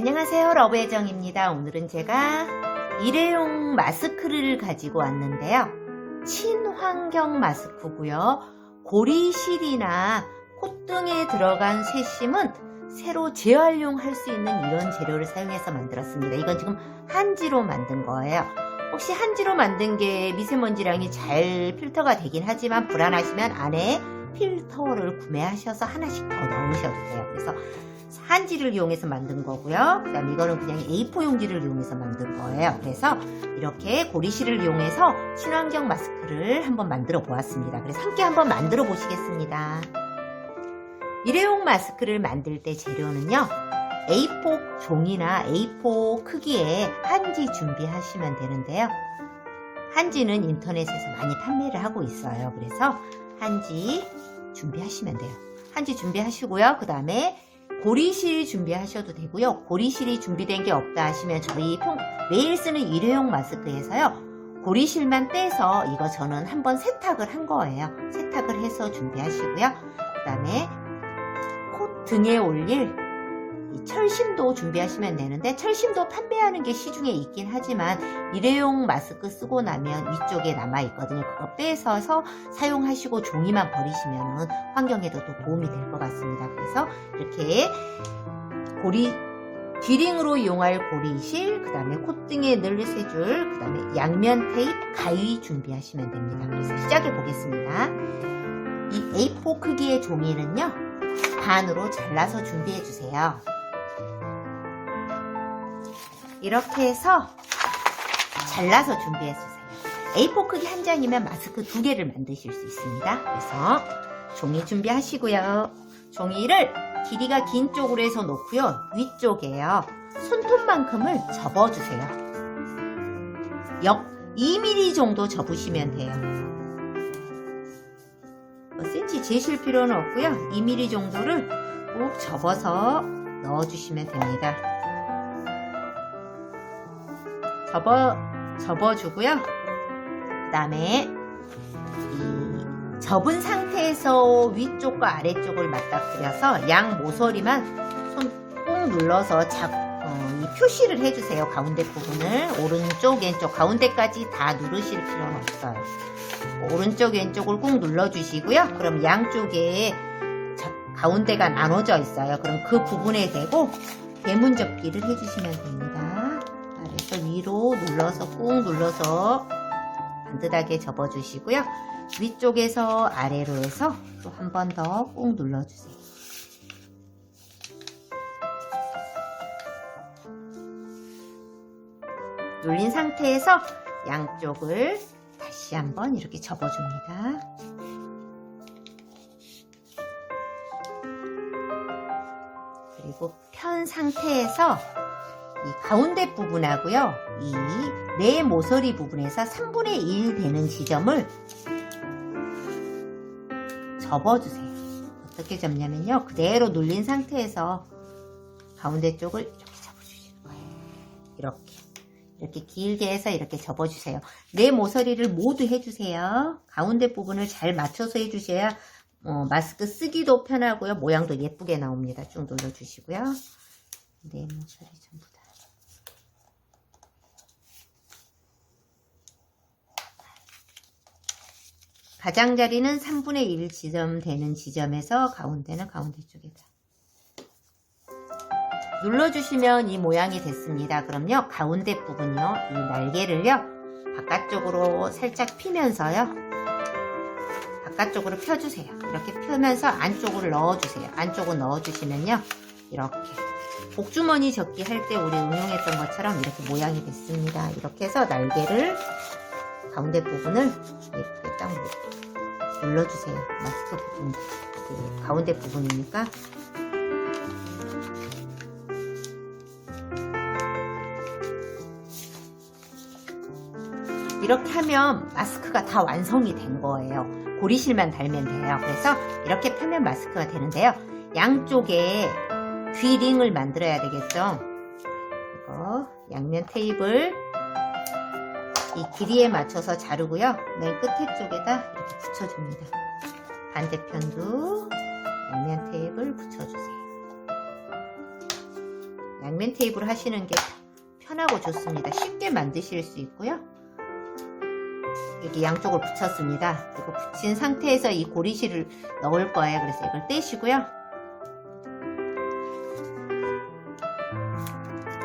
안녕하세요 러브혜정입니다. 오늘은 제가 일회용 마스크를 가지고 왔는데요. 친환경 마스크고요. 고리실이나 콧등에 들어간 쇠심은 새로 재활용할 수 있는 이런 재료를 사용해서 만들었습니다. 이건 지금 한지로 만든 거예요. 혹시 한지로 만든 게 미세먼지량이 잘 필터가 되긴 하지만 불안하시면 안에 필터를 구매하셔서 하나씩 더 넣으셔도 돼요. 그래서 한지를 이용해서 만든 거고요. 그 다음에 이거는 그냥 A4 용지를 이용해서 만든 거예요. 그래서 이렇게 고리실을 이용해서 친환경 마스크를 한번 만들어 보았습니다. 그래서 함께 한번 만들어 보시겠습니다. 일회용 마스크를 만들 때 재료는요. A4 종이나 A4 크기의 한지 준비하시면 되는데요. 한지는 인터넷에서 많이 판매를 하고 있어요. 그래서 한지 준비하시면 돼요. 한지 준비하시고요. 그 다음에 고리실 준비하셔도 되고요. 고리실이 준비된 게 없다 하시면 저희 평, 매일 쓰는 일회용 마스크에서요. 고리실만 떼서 이거 저는 한번 세탁을 한 거예요. 세탁을 해서 준비하시고요. 그 다음에 콧 등에 올릴 이 철심도 준비하시면 되는데 철심도 판매하는 게 시중에 있긴 하지만 일회용 마스크 쓰고 나면 위쪽에 남아 있거든요. 그거 빼서서 사용하시고 종이만 버리시면 환경에도 또 도움이 될 것 같습니다. 그래서 이렇게 고리 뒤링으로 이용할 고리실, 그 다음에 콧등에 넣을 세 줄, 그 다음에 양면 테이프, 가위 준비하시면 됩니다. 그래서 시작해 보겠습니다. 이 A4 크기의 종이는요, 반으로 잘라서 준비해 주세요. 이렇게 해서 잘라서 준비해 주세요. A4 크기 한 장이면 마스크 두 개를 만드실 수 있습니다. 그래서 종이 준비하시고요. 종이를 길이가 긴 쪽으로 해서 놓고요. 위쪽에요. 손톱만큼을 접어주세요. 역 2mm 정도 접으시면 돼요. 뭐 센치 재실 필요는 없고요. 2mm 정도를 꼭 접어서 넣어주시면 됩니다. 접어 접어주고요. 그 다음에 이 접은 상태에서 위쪽과 아래쪽을 맞닥뜨려서 양 모서리만 손 꾹 눌러서 잡, 어, 이 표시를 해주세요. 가운데 부분을 오른쪽 왼쪽 가운데까지 다 누르실 필요는 없어요. 오른쪽 왼쪽을 꾹 눌러주시고요. 그럼 양쪽에 자- 가운데가 나눠져 있어요. 그럼 그 부분에 대고 대문 접기를 해주시면 됩니다. 아래서 위로 눌러서 꾹 눌러서 반듯하게 접어주시고요. 위쪽에서 아래로 해서 또 한 번 더 꾹 눌러주세요. 눌린 상태에서 양쪽을 다시 한번 이렇게 접어줍니다. 그리고 편 상태에서 이 가운데 부분하고요. 이내 모서리 부분에서 3분의 1 되는 지점을 접어주세요. 어떻게 접냐면요. 그대로 눌린 상태에서 가운데 쪽을 이렇게 접어주시는 거예요. 이렇게. 이렇게 길게 해서 이렇게 접어주세요. 내 모서리를 모두 해주세요. 가운데 부분을 잘 맞춰서 해주셔야 어, 마스크 쓰기도 편하고요. 모양도 예쁘게 나옵니다. 쭉 눌러주시고요. 내 모서리 전부 다. 가장자리는 3분의 1 지점 되는 지점에서 가운데는 가운데 쪽에다. 눌러주시면 이 모양이 됐습니다. 그럼요, 가운데 부분요, 이 날개를요, 바깥쪽으로 살짝 피면서요, 바깥쪽으로 펴주세요. 이렇게 펴면서 안쪽으로 넣어주세요. 안쪽으로 넣어주시면요, 이렇게. 복주머니 접기 할 때 우리 응용했던 것처럼 이렇게 모양이 됐습니다. 이렇게 해서 날개를 가운데 부분을 이렇게 딱 눌러주세요. 마스크 부분, 그 가운데 부분이니까 이렇게 하면 마스크가 다 완성이 된 거예요. 고리실만 달면 돼요. 그래서 이렇게 펴면 마스크가 되는데요. 양쪽에 귀링을 만들어야 되겠죠. 이거 양면 테이블 이 길이에 맞춰서 자르고요. 맨 끝에 쪽에다 이렇게 붙여줍니다. 반대편도 양면 테이프를 붙여주세요. 양면 테이프로 하시는 게 편하고 좋습니다. 쉽게 만드실 수 있고요. 여기 양쪽을 붙였습니다. 그리고 붙인 상태에서 이 고리실을 넣을 거예요. 그래서 이걸 떼시고요.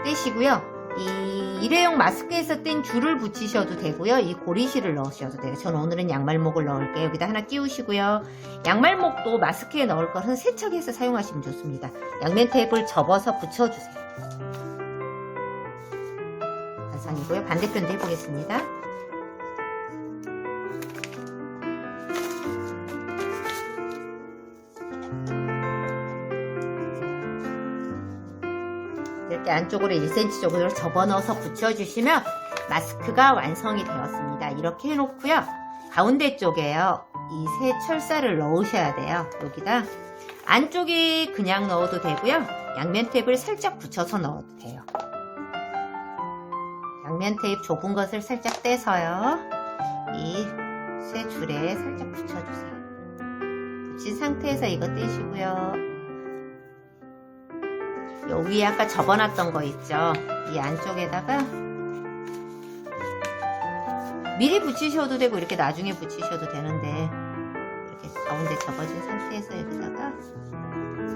떼시고요. 이 일회용 마스크에서 뗀 줄을 붙이셔도 되고요. 이 고리실을 넣으셔도 돼요. 저는 오늘은 양말목을 넣을게요. 여기다 하나 끼우시고요. 양말목도 마스크에 넣을 것은 세척해서 사용하시면 좋습니다. 양면 테이프를 접어서 붙여주세요. 완성이고요. 반대편도 해보겠습니다. 이렇게 안쪽으로 1cm 정도로 접어넣어서 붙여주시면 마스크가 완성이 되었습니다. 이렇게 해놓고요. 가운데 쪽에요. 이 새 철사를 넣으셔야 돼요. 여기다 안쪽에 그냥 넣어도 되고요. 양면 테이프를 살짝 붙여서 넣어도 돼요. 양면 테이프 좁은 것을 살짝 떼서요. 이새 줄에 살짝 붙여주세요. 붙인 상태에서 이거 떼시고요. 요 위에 아까 접어놨던 거 있죠? 이 안쪽에다가 미리 붙이셔도 되고 이렇게 나중에 붙이셔도 되는데 이렇게 가운데 접어진 상태에서 여기다가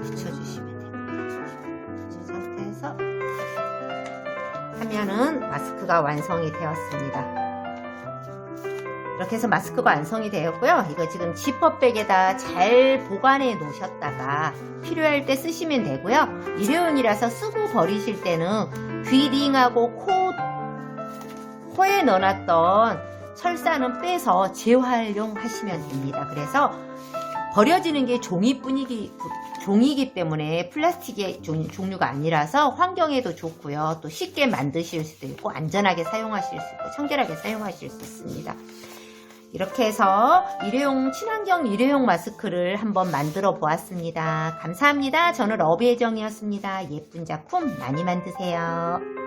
붙여주시면 됩니다. 붙인 상태에서 하면은 마스크가 완성이 되었습니다. 이렇게 해서 마스크가 완성이 되었고요. 이거 지금 지퍼백에다 잘 보관해 놓으셨다가 필요할 때 쓰시면 되고요. 일회용이라서 쓰고 버리실 때는 귀링하고 코, 코에 넣어놨던 철사는 빼서 재활용하시면 됩니다. 그래서 버려지는 게 종이뿐이기, 종이기 때문에 플라스틱의 종, 종류가 아니라서 환경에도 좋고요. 또 쉽게 만드실 수도 있고 안전하게 사용하실 수 있고 청결하게 사용하실 수 있습니다. 이렇게 해서 일회용 친환경 일회용 마스크를 한번 만들어 보았습니다. 감사합니다. 저는 러비애정이었습니다. 예쁜 작품 많이 만드세요.